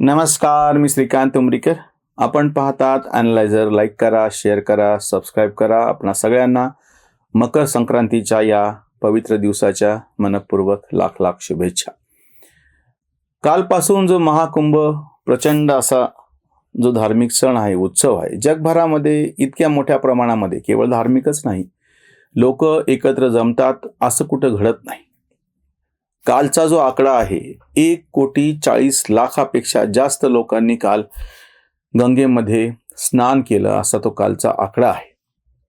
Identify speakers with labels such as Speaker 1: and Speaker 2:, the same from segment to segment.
Speaker 1: नमस्कार मी श्रीकांत उमरीकर. आपण पाहतात अॅनलायझर लाईक करा शेअर करा सबस्क्राईब करा आपणा सगळ्यांना मकर संक्रांतीच्या या पवित्र दिवसाच्या मनपूर्वक लाख लाख शुभेच्छा. कालपासून जो महाकुंभ प्रचंड असा जो धार्मिक सण आहे उत्सव आहे जगभरामध्ये इतक्या मोठ्या प्रमाणामध्ये केवळ धार्मिकच नाही लोक एकत्र जमतात असं कुठं घडत नाही. कालचा जो आकडा आहे एक कोटी चाळीस लाखापेक्षा जास्त लोकांनी काल गंगेमध्ये स्नान केलं असा तो कालचा आकडा आहे.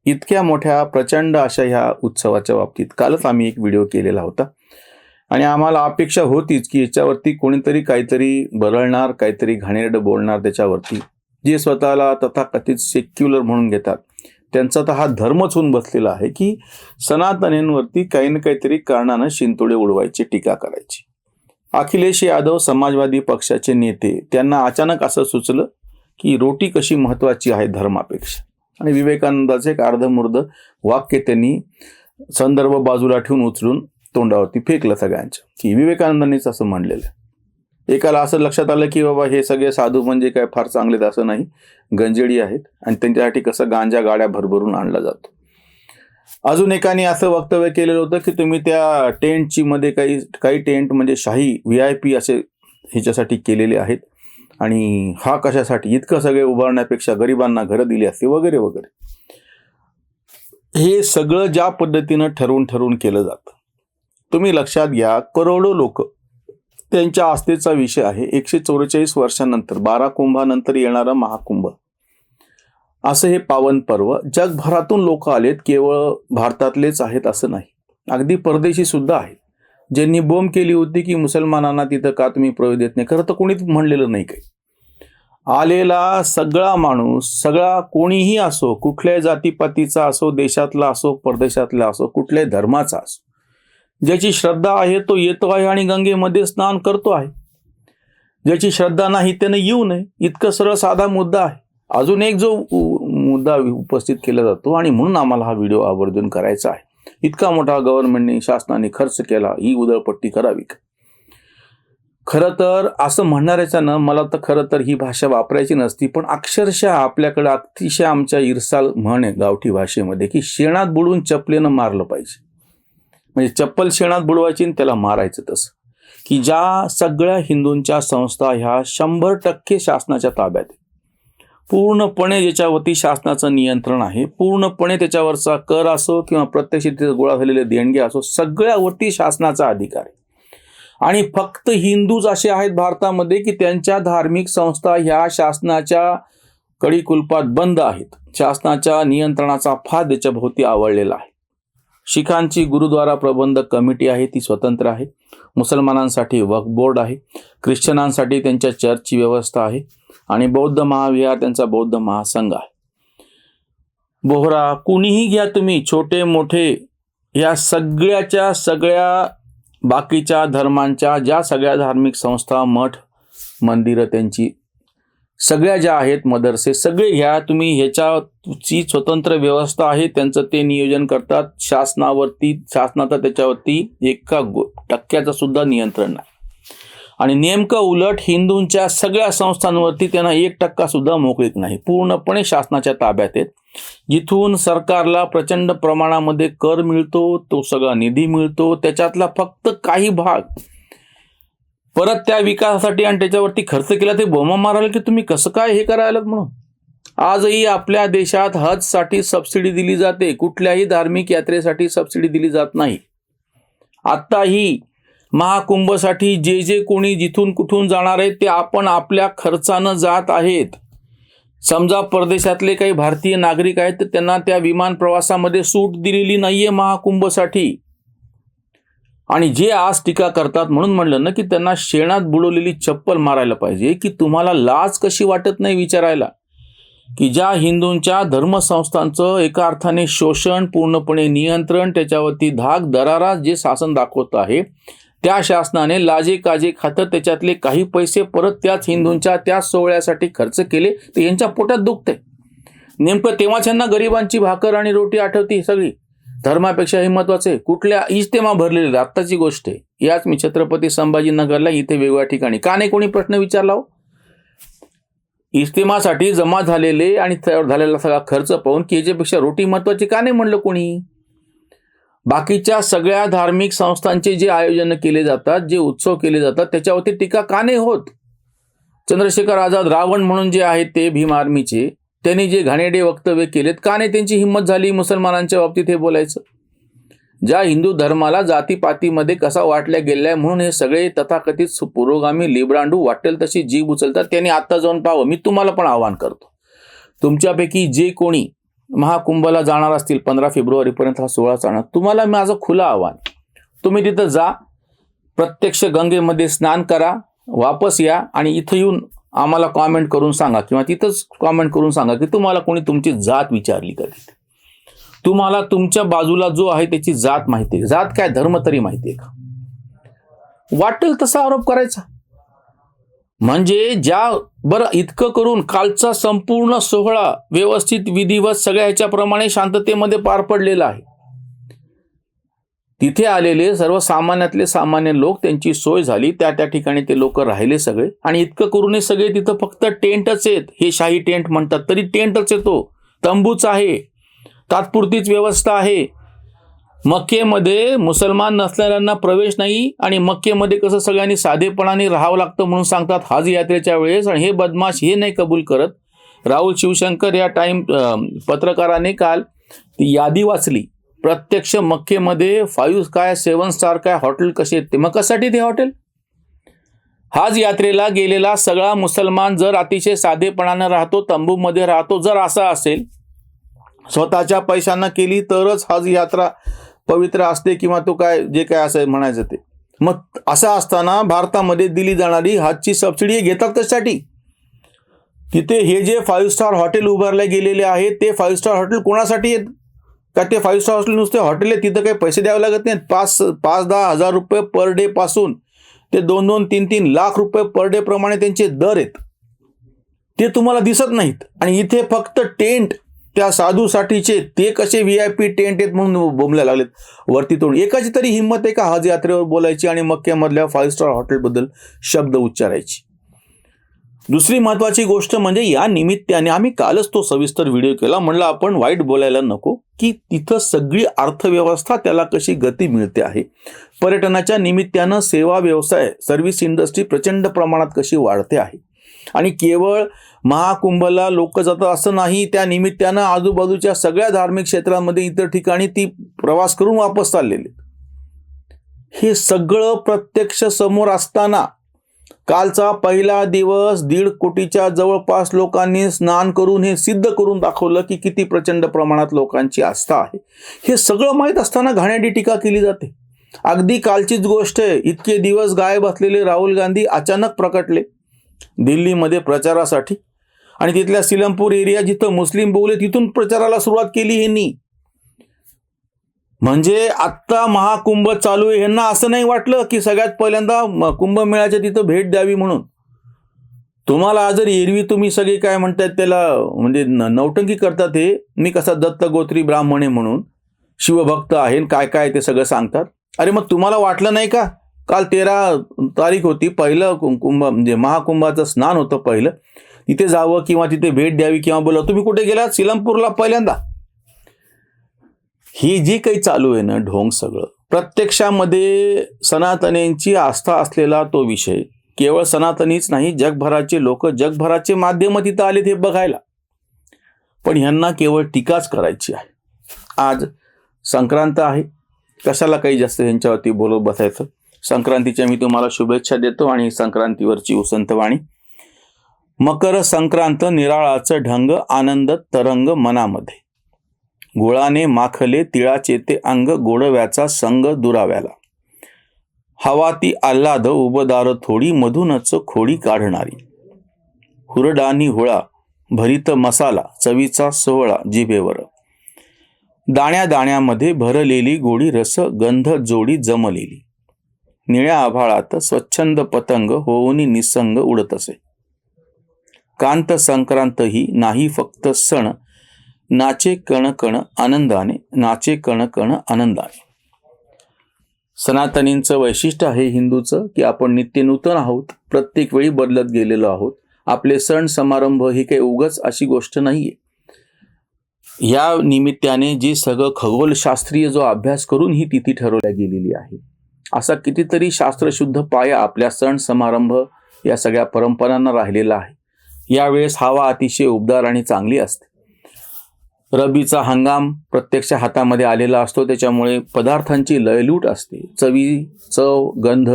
Speaker 1: इतक्या मोठ्या प्रचंड अशा ह्या उत्सवाच्या बाबतीत कालच आम्ही एक व्हिडिओ केलेला होता. आणि आम्हाला अपेक्षा होतीच की याच्यावरती कोणीतरी काहीतरी बरळणार काहीतरी घाणेरडं बोलणार त्याच्यावरती. जे स्वतःला तथाकथित सेक्युलर म्हणून घेतात. त्यांचा तर हा धर्मच होऊन बसलेला आहे की सनातनींवरती काही ना काहीतरी कारणानं शिंतोडे उडवायचे टीका करायची. अखिलेश यादव समाजवादी पक्षाचे नेते त्यांना अचानक असं सुचलं की रोटी कशी महत्वाची आहे धर्मापेक्षा. आणि विवेकानंदाचं एक अर्धमुर्ध वाक्य त्यांनी संदर्भ बाजूला ठेवून उचलून तोंडावरती फेकलं सगळ्यांच्या की विवेकानंदांनीच असं म्हणलेलं एकाला असं लक्षात आलं की बाबा हे सगळे साधू म्हणजे काय फार चांगलेत असं नाही. गंजेडी आहेत आणि त्यांच्यासाठी कसं गांजा गाड्या भरभरून आणला जातो. अजून एकाने असं वक्तव्य केलेलं होतं की तुम्ही त्या टेंटची मध्ये काही काही टेंट म्हणजे शाही व्ही आय पी असे ह्याच्यासाठी केलेले आहेत. आणि हा कशासाठी? इतकं सगळे उभारण्यापेक्षा गरिबांना घरं दिली असते वगैरे वगैरे. हे सगळं ज्या पद्धतीनं ठरवून ठरवून केलं जातं. तुम्ही लक्षात घ्या करोडो लोक त्यांच्या आस्थेचा विषय आहे. एकशे चौवेचाळीस वर्षानंतर बारा कुंभानंतर येणारा महाकुंभ. असं हे पावन पर्व. जगभरातून लोक आलेत केवळ भारतातलेच आहेत असं नाही. अगदी परदेशी सुद्धा आहेत. ज्यांनी बोंब केली होती की मुसलमानांना तिथं का तुम्ही प्रवेश देत नाही? खरं तर कोणीच म्हणलेलं नाही काही. आलेला सगळा माणूस सगळा कोणीही असो कुठल्याही जातीपातीचा असो देशातला असो परदेशातला असो कुठल्याही धर्माचा असो ज्याची श्रद्धा आहे तो येतो आहे आणि गंगेमध्ये स्नान करतो आहे. ज्याची श्रद्धा नाही त्याने येऊ नये. इतकं सरळ साधा मुद्दा आहे. अजून एक जो मुद्दा उपस्थित केला जातो आणि म्हणून आम्हाला हा व्हिडिओ आवर्जून करायचा आहे. इतका मोठा गव्हर्नमेंटने शासनाने खर्च केला ही उदळपट्टी करावी. का खरं तर असं म्हणणाऱ्याच्यानं मला तर खरं तर ही भाषा वापरायची नसती पण अक्षरशः आपल्याकडे अतिशय आमच्या इरसाल म्हण आहे गावठी भाषेमध्ये की शेणात बुडवून चपलेनं मारलं पाहिजे. म्हणजे चप्पल शेणात बुडवायची आणि त्याला मारायचं तसं. की ज्या सगळ्या हिंदूंच्या संस्था ह्या शंभर टक्के शासनाच्या ताब्यात आहे पूर्णपणे ज्याच्यावरती शासनाचं नियंत्रण आहे पूर्णपणे त्याच्यावरचा कर असो किंवा प्रत्यक्ष तिथे गोळा झालेले देणगे असो सगळ्यावरती शासनाचा अधिकार आहे. आणि फक्त हिंदूच असे आहेत भारतामध्ये की त्यांच्या धार्मिक संस्था ह्या शासनाच्या कडीकुलपात बंद आहेत. शासनाच्या नियंत्रणाचा फाद त्याच्या भोवती आवडलेला आहे. शिखांची गुरुद्वारा प्रबंधक कमिटी आहे ती स्वतंत्र आहे. मुसलमानांसाठी वक्फ बोर्ड आहे. ख्रिश्चनांसाठी त्यांच्या चर्चची व्यवस्था आहे. आणि बौद्ध महाविहार त्यांचा बौद्ध महासंघ आहे. बोहरा कुणीही घ्या तुम्ही छोटे मोठे या सगळ्याच्या सगळ्या बाकीच्या धर्मांच्या ज्या सगळ्या धार्मिक संस्था मठ मंदिरं त्यांची सगळ्या ज्या आहेत मदरसे सगळे घ्या. तुम्ही ह्याच्याची स्वतंत्र व्यवस्था आहे. त्यांचं ते नियोजन करतात. शासनावरती शासनाचा त्याच्यावरती एका टक्क्याचा टक्क्याचं सुद्धा नियंत्रण नाही. आणि नेमकं उलट हिंदूंच्या सगळ्या संस्थांवरती त्यांना एक टक्का सुद्धा मोकळीक नाही. पूर्णपणे शासनाच्या ताब्यात आहेत. जिथून सरकारला प्रचंड प्रमाणामध्ये कर मिळतो तो सगळा निधी मिळतो. त्याच्यातला फक्त काही भाग परत त्या विकासासाठी आणि त्याच्यावरती खर्च केला ते बोमा मारायला की तुम्ही कसं काय हे करायला म्हणून? आजही आपल्या देशात हजसाठी सबसिडी दिली जाते. कुठल्याही धार्मिक यात्रेसाठी सबसिडी दिली जात नाही. आत्ताही महाकुंभसाठी जे जे कोणी जिथून कुठून जाणार आहेत ते आपण आपल्या खर्चानं जात आहेत. समजा परदेशातले काही भारतीय नागरिक आहेत तर त्यांना त्या विमान प्रवासामध्ये सूट दिलेली नाहीये महाकुंभसाठी. आणि जे आज टीका करतात म्हणून म्हणलं ना की त्यांना शेणात बुडवलेली चप्पल मारायला पाहिजे की तुम्हाला लाज कशी वाटत नाही विचारायला? की ज्या हिंदूंच्या धर्मसंस्थांचं एका अर्थाने शोषण पूर्णपणे नियंत्रण त्याच्यावरती धाक दरारा जे शासन दाखवत आहे त्या शासनाने लाजे काजे खातर त्याच्यातले काही पैसे परत त्याच हिंदूंच्या त्याच सोहळ्यासाठी खर्च केले तर यांच्या पोटात दुखते नेमकं तेव्हाच यांना गरिबांची भाकर आणि रोटी आठवती सगळी. धर्मापेक्षा हे महत्वाचं आहे. कुठल्या इज्तेमा भरलेले आत्ताची गोष्ट आहे. याच मी छत्रपती संभाजीनगरला इथे वेगवेगळ्या ठिकाणी. का नाही कोणी प्रश्न विचारला हो? इस्तेमासाठी जमा झालेले आणि त्यावर झालेला सगळा खर्च पाहून की याच्यापेक्षा रोटी महत्वाची का नाही म्हणलं कोणी? बाकीच्या सगळ्या धार्मिक संस्थांचे जे आयोजन केले जातात जे उत्सव केले जातात त्याच्यावरती टीका का नाही होत? चंद्रशेखर आझाद रावण म्हणून जे आहेत ते भीम आर्मीचे. त्यांनी जे घाणेडे वक्तव्य केलेत का नाही त्यांची हिंमत झाली मुसलमानांच्या बाबतीत हे बोलायचं? ज्या हिंदू धर्माला जातीपातीमध्ये कसा वाटल्या गेलाय म्हणून हे सगळे तथाकथित पुरोगामी लिब्रांडू वाटेल तशी जीभ उचलतात त्यांनी आत्ता जाऊन पाहावं. मी तुम्हाला पण आवाहन करतो. तुमच्यापैकी जे कोणी महाकुंभला जाणार असतील पंधरा फेब्रुवारीपर्यंत हा सोहळा चालणार तुम्हाला माझं खुलं आव्हान. तुम्ही तिथं जा प्रत्यक्ष गंगेमध्ये स्नान करा वापस या आणि इथं येऊन आम्हाला कॉमेंट करून सांगा किंवा तिथंच कॉमेंट करून सांगा की तुम्हाला कोणी तुमची जात विचारली कधी? तुम्हाला तुमच्या बाजूला जो आहे त्याची जात माहिती आहे. जात काय? धर्म तरी माहिती आहे का? वाटेल तसा आरोप करायचा. म्हणजे ज्या बरं इतकं करून कालचा संपूर्ण सोहळा व्यवस्थित विधिवत सगळ्या ह्याच्याप्रमाणे शांततेमध्ये पार पडलेला आहे. तिथे आलेले सर्वसामान्यातले सामान्य लोक त्यांची सोय झाली. त्या त्या ठिकाणी ते लोक राहिले सगळे. आणि इतकं करून सगळे तिथं फक्त टेंटच आहेत. हे शाही टेंट म्हणतात. तरी टेंटच येतो तंबूच आहे. तात्पुरतीच व्यवस्था आहे. मक्केमध्ये मुसलमान नसलेल्यांना प्रवेश नाही आणि मक्केमध्ये कसं सगळ्यांनी साधेपणाने राहावं लागतं म्हणून सांगतात हाज यात्रेच्या वेळेस. आणि हे बदमाश हे नाही कबूल करत. राहुल शिवशंकर या टाईम पत्रकाराने काल ती यादी वाचली. प्रत्यक्ष मक्केमध्ये फाईव्ह काय सेवन स्टार काय हॉटेल कसे ते? मग कशासाठी ते हॉटेल? हाज यात्रेला गेलेला सगळा मुसलमान जर अतिशय साधेपणानं राहतो तंबूमध्ये राहतो जर असा असेल स्वतःच्या पैशांना केली तरच हज यात्रा पवित्र असते किंवा तो काय जे काय असं म्हणायचं ते. मग असं असताना भारतामध्ये दिली जाणारी हजची सबसिडी घेतात कशासाठी? तिथे हे जे फाईव्ह स्टार हॉटेल उभारले गेलेले आहेत ते फाईव्ह स्टार हॉटेल कोणासाठी आहेत? का ते फाईव्ह स्टार हॉटेल नुसते हॉटेल आहे तिथं काही पैसे द्यावे लागत नाहीत. पाच पाच दहा हजार रुपये पर डे पासून ते दोन दोन तीन तीन लाख रुपये पर डे प्रमाणे त्यांचे दर आहेत. ते तुम्हाला दिसत नाहीत. आणि इथे फक्त टेंट त्या साधूसाठीचे ते कसे व्ही आय पी टेंट आहेत म्हणून बोंबल्या लागलेत. वरती तोडून एकाची तरी हिंमत आहे का हज यात्रेवर बोलायची आणि मक्क्यामधल्या फाईव्ह स्टार हॉटेलबद्दल शब्द उच्चारायची? दुसरी महत्वाची गोष्ट म्हणजे या निमित्ताने आम्ही कालच तो सविस्तर व्हिडिओ केला. म्हणलं आपण वाईट बोलायला नको. की तिथं सगळी अर्थव्यवस्था त्याला कशी गती मिळते आहे. पर्यटनाच्या निमित्तानं सेवा व्यवसाय सर्व्हिस इंडस्ट्री प्रचंड प्रमाणात कशी वाढते आहे. आणि केवळ महाकुंभला लोक जातात असं नाही त्या निमित्तानं आजूबाजूच्या सगळ्या धार्मिक क्षेत्रामध्ये इतर ठिकाणी ती प्रवास करून वापस चाललेले हे सगळं प्रत्यक्ष समोर असताना कालचा पहिला दिवस दीड कोटीच्या जवळपास लोकांनी स्नान करून हे सिद्ध करून दाखवलं की किती प्रचंड प्रमाणात लोकांची आस्था आहे. हे सगळं माहीत असताना घाण्याडी टीका केली जाते. अगदी कालचीच गोष्ट आहे इतके दिवस गायब असलेले राहुल गांधी अचानक प्रकटले दिल्लीमध्ये प्रचारासाठी. आणि तिथल्या सिलमपूर एरिया जिथं मुस्लिम बोलले तिथून प्रचाराला सुरुवात केली ह्यांनी म्हणजे आत्ता महाकुंभ चालू आहे. ह्यांना असं नाही वाटलं की सगळ्यात पहिल्यांदा म- कुंभमेळ्याच्या तिथं भेट द्यावी म्हणून. तुम्हाला जर एरवी तुम्ही सगळे काय म्हणतात त्याला म्हणजे न- नौटंकी करतात हे मी कसा दत्त गोत्री ब्राह्मण आहे म्हणून. शिवभक्त आहे आणि काय काय ते सगळं सांगतात. अरे मग तुम्हाला वाटलं नाही का? काल तेरा तारीख होती पहिलं कुं- कुंभ म्हणजे महाकुंभाचं स्नान होतं पहिलं. तिथे जावं किंवा तिथे भेट द्यावी किंवा बोला तुम्ही कुठे गेलात? सिलमपूरला पहिल्यांदा. ही जी काही चालू आहे ना ढोंग सगळं प्रत्यक्षामध्ये सनातनींची आस्था असलेला तो विषय केवळ सनातनीच नाही जगभराचे लोक जगभराचे माध्यम तिथं आलेत हे बघायला. पण ह्यांना केवळ टीकाच करायची आहे. आज संक्रांत आहे. कशाला काही जास्त ह्यांच्यावरती बोलत बसायचं? संक्रांतीच्या मी तुम्हाला शुभेच्छा देतो आणि संक्रांतीवरची उसंतवाणी मकर संक्रांत निराळाचं ढंग आनंद तरंग मनामध्ये. गुळाने माखले तिळाचे ते अंग गोडव्याचा संग दुराव्याला. हवा ती आल्हाद उबदार थोडी मधूनच खोडी काढणारी. हुरडानी हुळा भरीत मसाला चवीचा सोहळा जिभेवर. दाण्या दाण्यामध्ये भरलेली गोडी रस गंध जोडी जमलेली. निळ्या आभाळात स्वच्छंद पतंग होऊन निसंग उडत असे कांत संक्रांत ही नाही फक्त सण नाचे कण कण आनंदाने नाचे कण कण आनंदाने. सनातनींचं वैशिष्ट्य आहे हिंदूचं की आपण नित्य नूतन आहोत प्रत्येक वेळी बदलत गेलेलो आहोत. आपले सण समारंभ ही काही उगच अशी गोष्ट नाहीये. या निमित्ताने जी सगळं खगोलशास्त्रीय जो अभ्यास करून ही तिथी ठरवल्या गेलेली आहे. असा कितीतरी शास्त्रशुद्ध पाया आपल्या सण समारंभ या सगळ्या परंपरांना राहिलेला आहे. यावेळेस हवा अतिशय उबदार आणि चांगली असते. रबीचा हंगाम प्रत्यक्ष हातामध्ये आलेला असतो त्याच्यामुळे पदार्थांची लयलूट असते. चवी चव गंध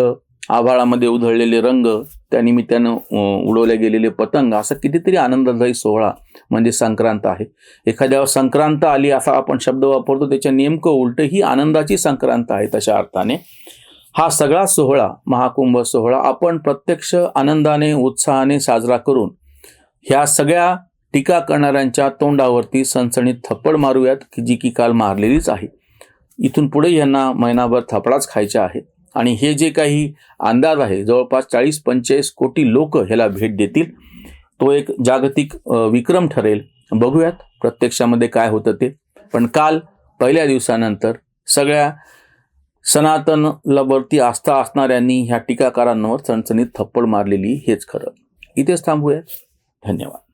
Speaker 1: आभाळामध्ये उधळलेले रंग त्या निमित्तानं उडवले गेलेले पतंग असा कितीतरी आनंददायी सोहळा म्हणजे संक्रांत आहे. एखाद्यावर संक्रांत आली असा आपण शब्द वापरतो त्याच्या नेमकं उलट ही आनंदाची संक्रांत आहे तशा अर्थाने. हा सगळा सोहळा महाकुंभ सोहळा आपण प्रत्यक्ष आनंदाने उत्साहाने साजरा करून ह्या सगळ्या टीका करणाऱ्यांच्या तोंडावरती सणसणीत थप्पड मारूयात की जी की काल मारलेलीच आहे. इथून पुढे यांना महिनाभर थपडाच खायचा आहे. आणि हे जे काही अंदाज आहे जवळपास चाळीस पंचेचाळीस कोटी लोक ह्याला भेट देतील तो एक जागतिक विक्रम ठरेल. बघूयात प्रत्यक्षामध्ये काय होतं ते. पण काल पहिल्या दिवसानंतर सगळ्या सनातनलावरती आस्था असणाऱ्यांनी ह्या टीकाकारांवर चणचणीत थप्पड मारलेली हेच खरं. इथेच थांबूयात. धन्यवाद.